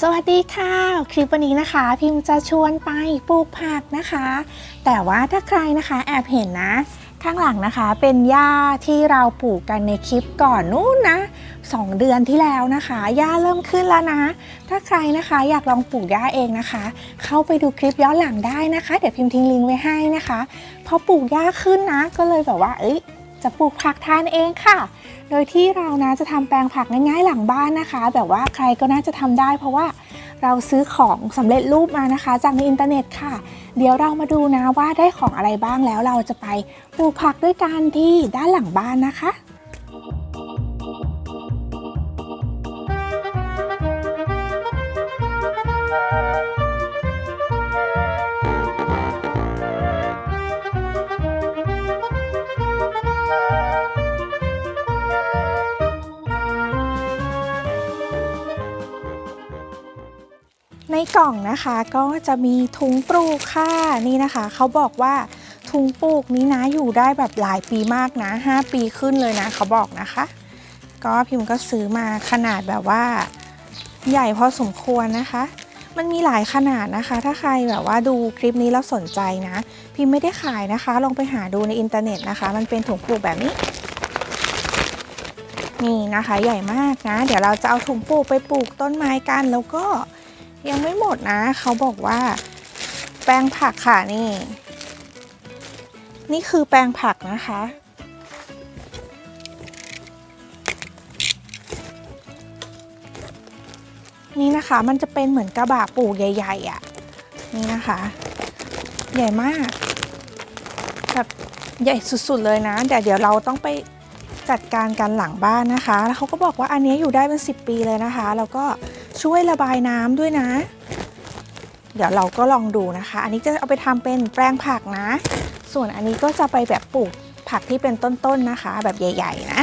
สวัสดีค่ะ คลิปวันนี้นะคะ พิมพ์จะชวนไปปลูกผักนะคะ แต่ว่าถ้าใครนะคะแอบเห็นนะ ข้างหลังนะคะเป็นหญ้าที่เราปลูกกันในคลิปก่อนนู้นนะ 2 เดือนที่แล้วนะคะหญ้าเริ่มขึ้นแล้วนะ ถ้าใครนะคะอยากลองปลูกหญ้าเองนะคะ เข้าไปดูคลิปย้อนหลังได้นะคะ เดี๋ยวพิมพ์ทิ้งลิงก์ไว้ให้นะคะพอปลูกหญ้าขึ้นนะ ก็เลยแบบว่า เอ้ยจะปลูกผักทานเองค่ะ โดยที่เรานะจะทำแปลงผักง่ายๆหลังบ้านนะคะ แบบว่าใครก็น่าจะทำได้ เพราะว่าเราซื้อของสำเร็จรูปมานะคะ จากในอินเทอร์เน็ตค่ะ เดี๋ยวเรามาดูนะว่าได้ของอะไรบ้างแล้วเราจะไปปลูกผักด้วยกันที่ด้านหลังบ้านนะคะ ล่องนะคะก็จะมีถุงปลูกค่ะนี่นะคะ เขาบอกว่าถุงปลูกนี้นะอยู่ได้แบบหลายปีมากนะ 5 ปีขึ้นเลยนะ เขาบอกนะคะ ก็พิมพ์ก็ซื้อมาขนาดแบบว่า ใหญ่พอสมควรนะคะ มันมีหลายขนาดนะคะ ถ้าใครแบบว่าดูคลิปนี้แล้วสนใจนะ พิมพ์ไม่ได้ขายนะคะ ลองไปหาดูในอินเทอร์เน็ตนะคะ มันเป็นถุงปลูกแบบนี้นี่นะคะใหญ่มากนะ เดี๋ยวเราจะเอาถุงปลูกไปปลูกต้นไม้กันแล้วก็ ยังไม่หมดนะ เขาบอกว่า แปลงผักค่ะนี่ นี่คือแปลงผักนะคะ นี่นะคะมันจะเป็นเหมือนกระบะปลูกใหญ่ ๆอะ่ะ นี่นะคะ ใหญ่มากแบบใหญ่สุดๆเลยนะแต่เดี๋ยวเราต้องไปจัดการกันหลังบ้านนะคะ แล้วเขาก็บอกว่าอันนี้อยู่ได้เป็น 10 ปีเลยนะคะ แล้วก็ ช่วยระบายน้ำด้วยนะ เดี๋ยวเราก็ลองดูนะคะ อันนี้จะเอาไปทำเป็นแปลงผักนะ ส่วนอันนี้ก็จะไปแบบปลูกผักที่เป็นต้นๆนะคะ แบบใหญ่ ๆ นะ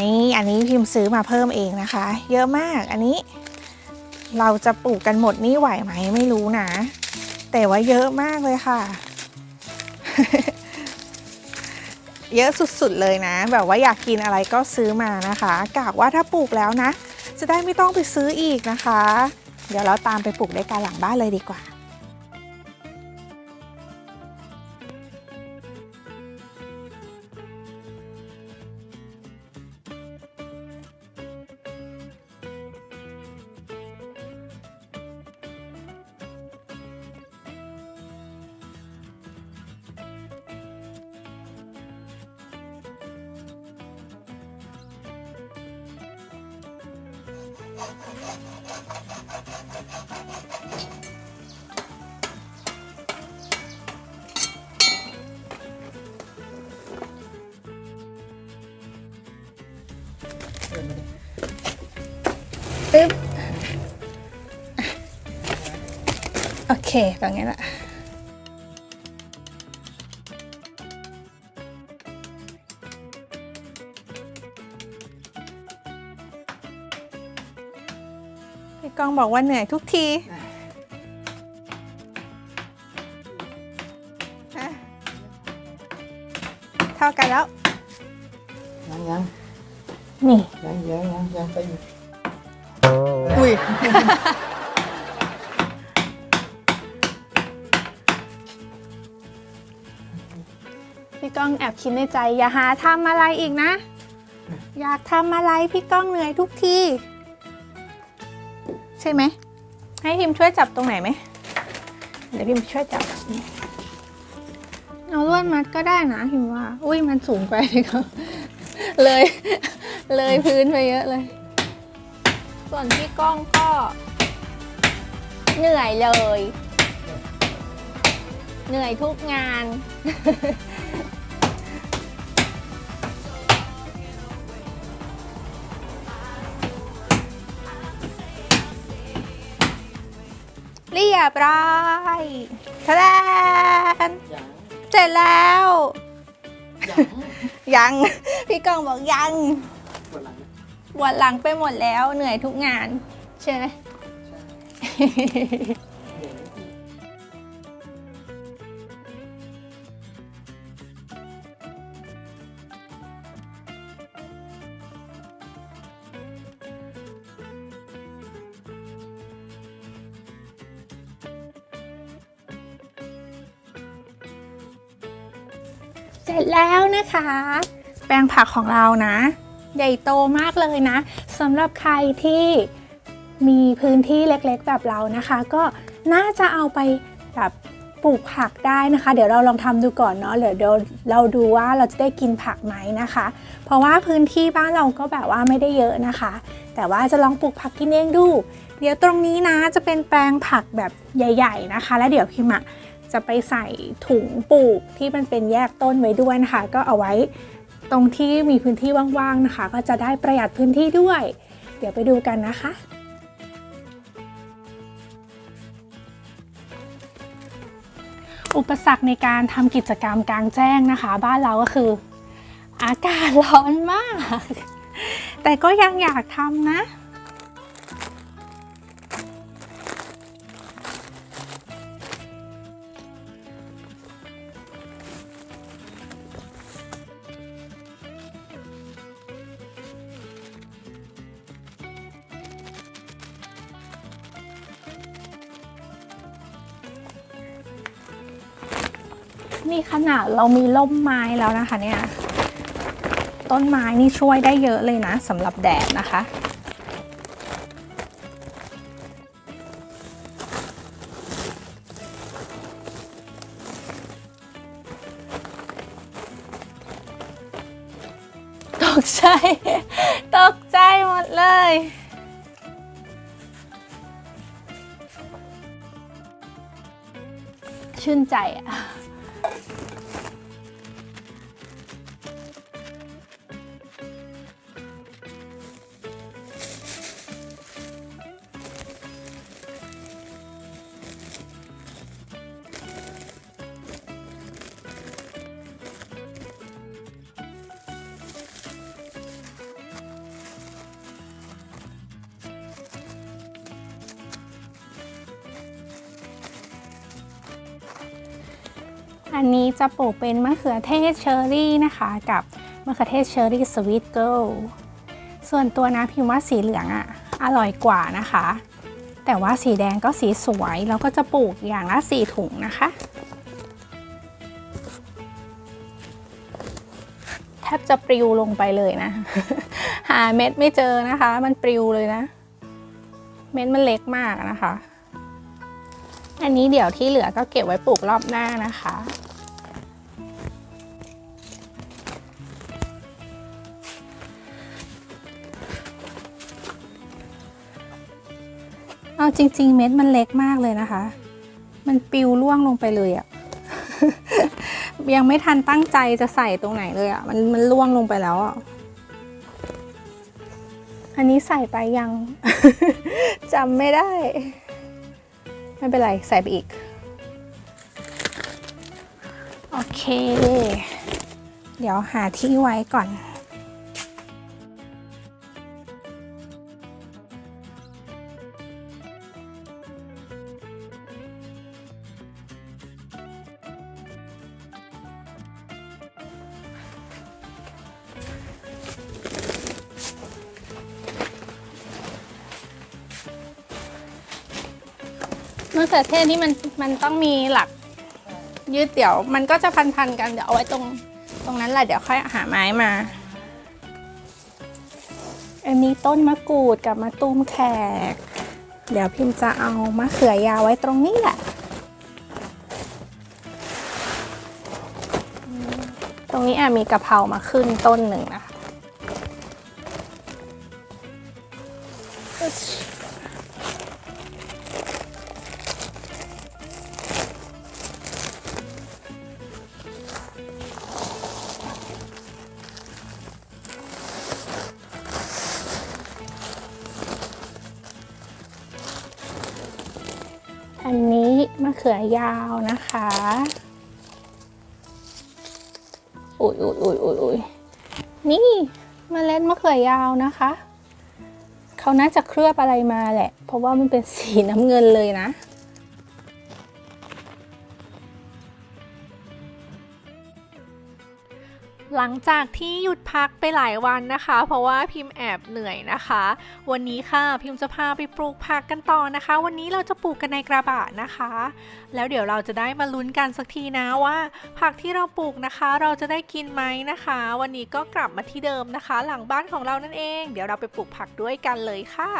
นี่อันนี้พิมพ์ซื้อมาเพิ่มเองนะคะ เยอะมากอันนี้ เราจะปลูกกันหมดนี่ไหวไหมไม่รู้นะ แต่ว่าเยอะมากเลยค่ะ เยอะสุดๆเลยนะ แบบว่าอยากกินอะไรก็ซื้อมานะคะกะว่าถ้าปลูกแล้วนะ จะได้ไม่ต้องไปซื้ออีกนะคะ เดี๋ยวเราตามไปปลูกด้วยกันหลังบ้านเลยดีกว่า ปึ๊บอะโอเคตรงนี้แหละ กองบอกว่าเหนื่อยทุกทีฮะเท่ากันแล้ว ยังยังนี่ยังยังยังยังไปอยู่อุ้ยพี่ก้องแอบคิดในใจ อย่าหาทำอะไรอีกนะ อยากทำอะไรพี่ก้องเหนื่อยทุกที ใช่ไหม ให้พิมช่วยจับตรงไหนไหม เดี๋ยวพิมช่วยจับ เอาลวดมัดก็ได้นะพิมว่า อุ้ยมันสูงไปเลยก็เลย เลยพื้นไปเยอะเลย ส่วนพี่ก้องก็เหนื่อยเลย เหนื่อยทุกงาน เรียบร้อยทะแดนยังเสร็จแล้ว ยังยังพี่ก้องบอกยังปวดหลัง ปวดหลังไปหมดแล้วเหนื่อยทุกงาน ใช่ไหม เสร็จแล้วนะคะ แปลงผักของเรานะ ใหญ่โตมากเลยนะสำหรับใครที่มีพื้นที่เล็กๆ แบบเรานะคะ ก็น่าจะเอาไปแบบปลูกผักได้นะคะ เดี๋ยวเราลองทำดูก่อนเนาะเดี๋ยวเดี๋ยวเราดูว่าเราจะได้กินผักไหมนะคะ เพราะว่าพื้นที่บ้านเราก็แบบว่าไม่ได้เยอะนะคะ แต่ว่าจะลองปลูกผักกินเองดู เดี๋ยวตรงนี้นะจะเป็นแปลงผักแบบใหญ่ ๆนะคะ แล้วเดี๋ยวพิมอะ จะไปใส่ถุงปลูกที่มันเป็นแยกต้นไว้ด้วยนะคะ ก็เอาไว้ตรงที่มีพื้นที่ว่างๆนะคะ ก็จะได้ประหยัดพื้นที่ด้วย เดี๋ยวไปดูกันนะคะอุปสรรคในการทำกิจกรรมกลางแจ้งนะคะ บ้านเราก็คือ อากาศร้อนมาก แต่ก็ยังอยากทำนะ นี่ขนาดเรามีล่มไม้แล้วนะคะเนี่ย ต้นไม้นี่ช่วยได้เยอะเลยนะสำหรับแดดนะคะตกใจ ตกใจหมดเลยชื่นใจอะ อันนี้จะปลูกเป็นมะเขือเทศเชอร์รี่นะคะกับมะเขือเทศเชอร์รี่สวีทเกิลส่วนตัวนะพิมว่าสีเหลืองอะอร่อยกว่านะคะ แต่ว่าสีแดงก็สีสวยแล้วก็จะปลูกอย่างละสี่ถุงนะคะ แทบจะปลิวลงไปเลยนะ หาเม็ดไม่เจอนะคะ มันปลิวเลยนะ เม็ดมันเล็กมากนะคะ อันนี้เดี๋ยวที่เหลือก็เก็บไว้ปลูกรอบหน้านะคะ เอาจริง ๆ เม็ดมันเล็กมากเลยนะคะ มันปิวล่วงลงไปเลยอะยังไม่ทันตั้งใจจะใส่ตรงไหนเลยอะมันมันล่วงลงไปแล้วอะอันนี้ใส่ไปยัง จำไม่ได้ ไม่เป็นไร ใส่ไปอีก โอเค เดี๋ยวหาที่ไว้ก่อน มะเขือเทศนี่มันมันต้องมีหลักยืดเดี๋ยว มันก็จะพันๆกันเดี๋ยวเอาไว้ตรงตรงนั้นแหละเดี๋ยวค่อยหาไม้มา อันนี้ต้นมะกรูดกับมะตูมแขก เดี๋ยวพิมพ์จะเอามะเขือยาวไว้ตรงนี้แหละ ตรงนี้แอบมีกะเพรามาขึ้นต้นหนึ่งนะคะ ยาวนะคะ อุ้ยอุ้ยอุ้ยอุ้ยอุ้ยนี่มเมล็ดมะเขือยาวนะคะ เขาน่าจะเคลือบอะไรมาแหละ เพราะว่ามันเป็นสีน้ำเงินเลยนะ หลังจากที่หยุดพักไปหลายวันนะคะ เพราะว่าพิมพ์แอบเหนื่อยนะคะ วันนี้ค่ะพิมพ์จะพาไปปลูกผักกันต่อนะคะ วันนี้เราจะปลูกกันในกระบะนะคะ แล้วเดี๋ยวเราจะได้มาลุ้นกันสักทีนะว่า ผักที่เราปลูกนะคะ เราจะได้กินไหมนะคะ วันนี้ก็กลับมาที่เดิมนะคะ หลังบ้านของเรานั่นเอง เดี๋ยวเราไปปลูกผักด้วยกันเลยค่ะ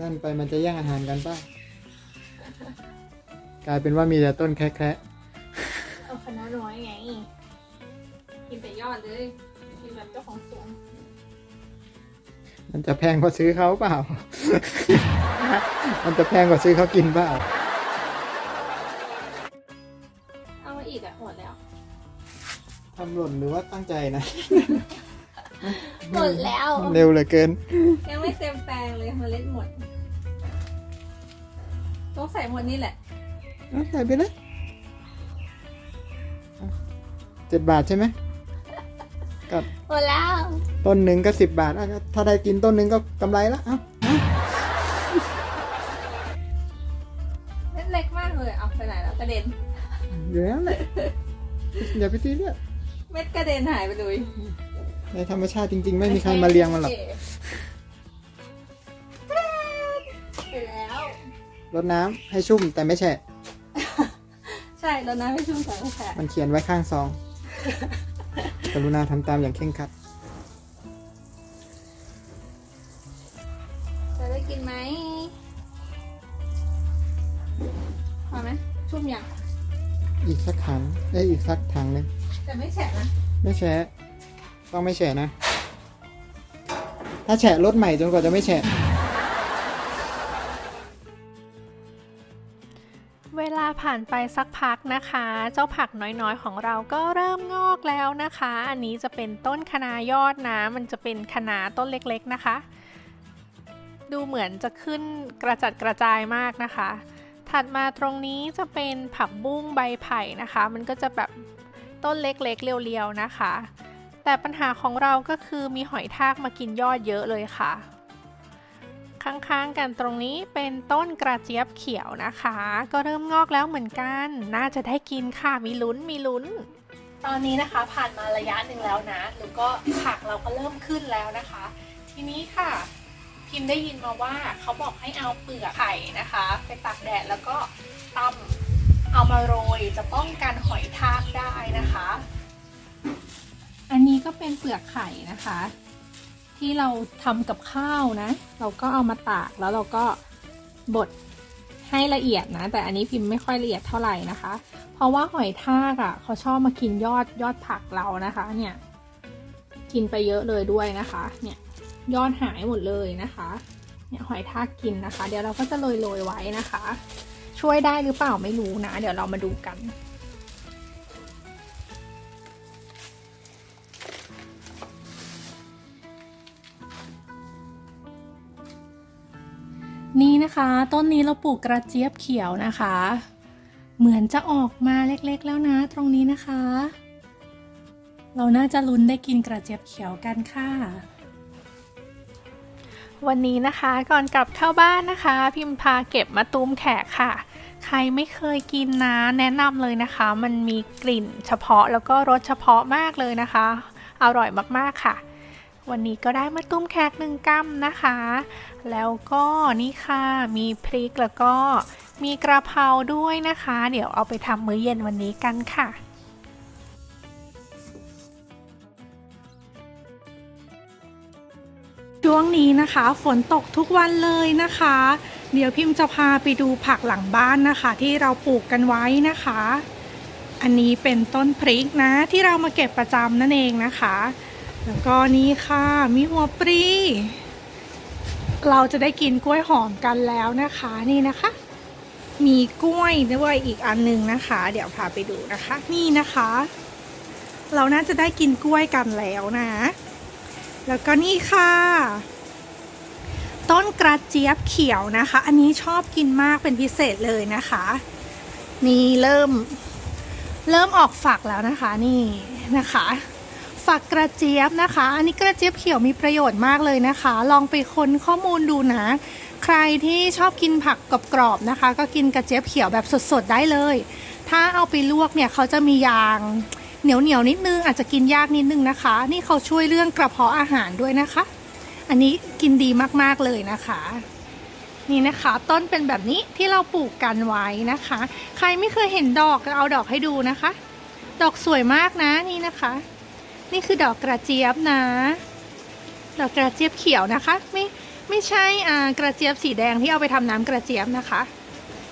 นั่นไปมันจะแย่งอาหารกันป่ะ กลายเป็นว่ามีแต่ต้นแคระเอาคณะน้อยไง กินแต่ยอดเลย กินแบบเจ้าของสวนๆมันจะแพงกว่าซื้อเขาเปล่า มันจะแพงกว่าซื้อเขากินเปล่า เอามาอีกอะหมดแล้ว ทำหล่นหรือว่าตั้งใจนะ หมดแล้ว เร็วเหลือเกิน ยังไม่เต็มแปลงเลยเมล็ดหมด ต้องใส่หมดนี่แหละเอาใส่ไปเลยเจ็ดบาทใช่ไหมกับหมดแล้ว ต้นหนึ่งก็สิบบาทอะถ้าได้กินต้นหนึ่งก็กำไรละเอ้าเม็ดเล็กมากเลยเอาไปไหนแล้วกระเด็นอยู่แล้วแหละอย่าไปซีเรียสเม็ดกระเด็นหายไปเลยในธรรมชาติจริง ๆ ไม่มีใครมาเลี้ยงมันหรอก รดน้ำให้ชุ่มแต่ไม่แฉะ ใช่แล้วนะไม่ชุ่มใส่ก็แฉะมันเขียนไว้ข้างซอง กรุณาทำตามอย่างเคร่งครัด จะได้กินไหมพอไหมชุ่มยังอีกสักถังเอ้ยอีกสักถังหนึงแต่ไม่แฉะนะไม่แฉะต้องไม่แฉะนะ ถ้าแฉะรถใหม่จนกว่าจะไม่แฉะ ผ่านไปสักพักนะคะ เจ้าผักน้อยๆ ของเราก็เริ่มงอกแล้วนะคะ อันนี้จะเป็นต้นคะนายอดนะ มันจะเป็นคะนาต้นเล็กๆนะคะ ดูเหมือนจะขึ้นกระจัดกระจายมากนะคะ ถัดมาตรงนี้จะเป็นผักบุ้งใบไผ่นะคะ มันก็จะแบบต้นเล็กๆ เรียวๆนะคะ แต่ปัญหาของเราก็คือมีหอยทากมากินยอดเยอะเลยค่ะ ข้างๆกันตรงนี้เป็นต้นกระเจี๊ยบเขียวนะคะ ก็เริ่มงอกแล้วเหมือนกัน น่าจะได้กินค่ะมีลุ้นมีลุ้น ตอนนี้นะคะผ่านมาระยะหนึ่งแล้วนะแล้วก็ผักเราก็เริ่มขึ้นแล้วนะคะ ทีนี้ค่ะ พิมพ์ได้ยินมาว่าเขาบอกให้เอาเปลือกไข่นะคะ ไปตากแดดแล้วก็ตำเอามาโรยจะป้องกันหอยทากได้นะคะ อันนี้ก็เป็นเปลือกไข่นะคะ ที่เราทำกับข้าวนะ เราก็เอามาตากแล้วเราก็บดให้ละเอียดนะ แต่อันนี้พิมพ์ไม่ค่อยละเอียดเท่าไหร่นะคะ เพราะว่าหอยทากอะ่ะเขาชอบมากินยอดยอดผักเรานะคะ เนี่ย กินไปเยอะเลยด้วยนะคะ เนี่ยยอดหายหมดเลยนะคะ เนี่ยหอยทากกินนะคะ เดี๋ยวเราก็จะโรยโรยไว้นะคะ ช่วยได้หรือเปล่าไม่รู้นะ เดี๋ยวเรามาดูกัน นี่นะคะ ต้นนี้เราปลูกกระเจี๊ยบเขียวนะคะ เหมือนจะออกมาเล็กๆแล้วนะตรงนี้นะคะ เราน่าจะลุ้นได้กินกระเจี๊ยบเขียวกันค่ะวันนี้นะคะก่อนกลับเข้าบ้านนะคะ พิมพาเก็บมาตูมแขกค่ะ ใครไม่เคยกินนะแนะนำเลยนะคะ มันมีกลิ่นเฉพาะแล้วก็รสเฉพาะมากเลยนะคะ อร่อยมากๆค่ะ วันนี้ก็ได้มาตุ้มแขกหนึ่งกัมนะคะ แล้วก็นี่ค่ะ มีพริกแล้วก็มีกระเพราด้วยนะคะ เดี๋ยวเอาไปทำมื้อเย็นวันนี้กันค่ะช่วงนี้นะคะฝนตกทุกวันเลยนะคะ เดี๋ยวพิมพ์จะพาไปดูผักหลังบ้านนะคะ ที่เราปลูกกันไว้นะคะ อันนี้เป็นต้นพริกนะที่เรามาเก็บประจำนั่นเองนะคะ แล้วก็นี่ค่ะ มีหัวปรี เราจะได้กินกล้วยหอมกันแล้วนะคะนี่นะคะ มีกล้วยด้วยอีกอันหนึงนะคะ เดี๋ยวพาไปดูนะคะ นี่นะคะ เราน่าจะได้กินกล้วยกันแล้วนะ แล้วก็นี่ค่ะ ต้นกระเจี๊ยบเขียวนะคะ อันนี้ชอบกินมากเป็นพิเศษเลยนะคะ นี่เริ่ม เริ่มออกฝักแล้วนะคะ นี่นะคะ ฝักกระเจี๊ยบนะคะ อันนี้กระเจี๊ยบเขียวมีประโยชน์มากเลยนะคะ ลองไปค้นข้อมูลดูนะ ใครที่ชอบกินผักกรอบๆนะคะ ก็กินกระเจี๊ยบเขียวแบบสดๆได้เลย ถ้าเอาไปลวกเนี่ยเขาจะมียางเหนียวๆนิดนึงอาจจะกินยากนิดนึงนะคะ นี่เขาช่วยเรื่องกระเพาะอาหารด้วยนะคะ อันนี้กินดีมากๆเลยนะคะนี่นะคะต้นเป็นแบบนี้ที่เราปลูกกันไว้นะคะ ใครไม่เคยเห็นดอกเอาดอกให้ดูนะคะ ดอกสวยมากนะนี่นะคะ นี่คือดอกกระเจี๊ยบนะ ดอกกระเจี๊ยบเขียวนะคะ ไม่ไม่ใช่อ่ากระเจี๊ยบสีแดงที่เอาไปทำน้ำกระเจี๊ยบนะคะ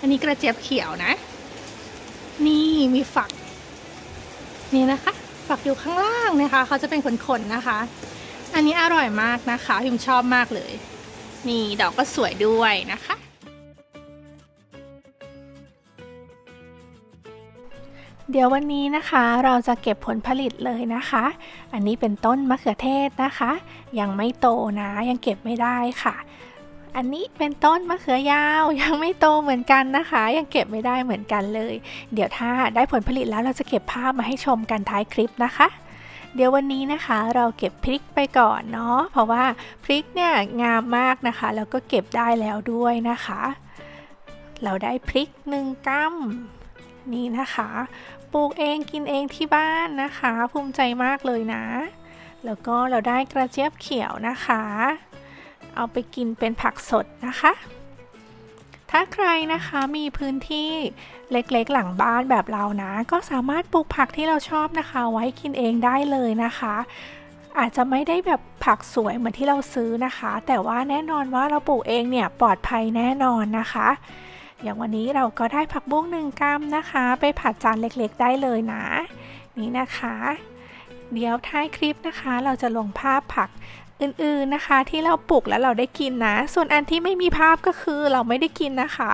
อันนี้กระเจี๊ยบเขียวนะ นี่มีฝัก นี่นะคะ ฝักอยู่ข้างล่างนะคะ เขาจะเป็นขนๆนะคะ อันนี้อร่อยมากนะคะพิมชอบมากเลย นี่ดอกก็สวยด้วยนะคะ เดี๋ยววันนี้นะคะเราจะเก็บผลผลิตเลยนะคะ อันนี้เป็นต้นมะเขือเทศนะคะ ยังไม่โตนะยังเก็บไม่ได้ค่ะ อันนี้เป็นต้นมะเขือยาวยังไม่โตเหมือนกันนะคะ ยังเก็บไม่ได้เหมือนกันเลย เดี๋ยวถ้าได้ผลผลิตแล้วเราจะเก็บภาพมาให้ชมกันท้ายคลิปนะคะเดี๋ยววันนี้นะคะเราเก็บพริกไปก่อนเนาะเพราะว่าพริกเนี่ยงามมากนะคะ แล้วก็เก็บได้แล้วด้วยนะคะ เราได้พริกหนึ่งกัมนี่นะคะ ปลูกเองกินเองที่บ้านนะคะ ภูมิใจมากเลยนะ แล้วก็เราได้กระเจี๊ยบเขียวนะคะ เอาไปกินเป็นผักสดนะคะ ถ้าใครนะคะมีพื้นที่เล็กๆหลังบ้านแบบเรานะ ก็สามารถปลูกผักที่เราชอบนะคะ ไว้กินเองได้เลยนะคะอาจจะไม่ได้แบบผักสวยเหมือนที่เราซื้อนะคะ แต่ว่าแน่นอนว่าเราปลูกเองเนี่ยปลอดภัยแน่นอนนะคะ อย่างวันนี้เราก็ได้ผักบุ้งหนึ่งกรัมนะคะ ไปผัดจานเล็กๆ ได้เลยนะ นี่นะคะ เดี๋ยวท้ายคลิปนะคะ เราจะลงภาพผักอื่นๆนะคะ ที่เราปลูกแล้วเราได้กินนะ ส่วนอันที่ไม่มีภาพก็คือเราไม่ได้กินนะคะ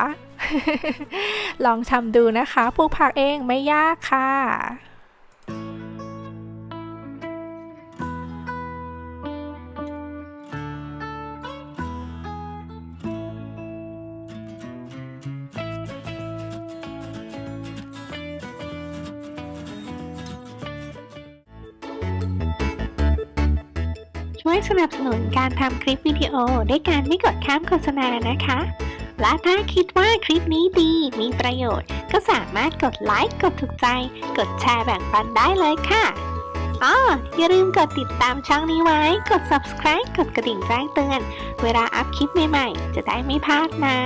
ลองทำดูนะคะปลูกผักเองไม่ยากค่ะ สนับสนุนการทำคลิปวิดีโอด้วยการไม่กดข้ามโฆษณานะคะ และถ้าคิดว่าคลิปนี้ดีมีประโยชน์ ก็สามารถกดไลค์ กดถูกใจ กดแชร์แบ่งปันได้เลยค่ะอ๋ออย่าลืมกดติดตามช่องนี้ไว้ กด subscribe กดกระดิ่งแจ้งเตือน เวลาอัพคลิปใหม่ๆ จะได้ไม่พลาดนะ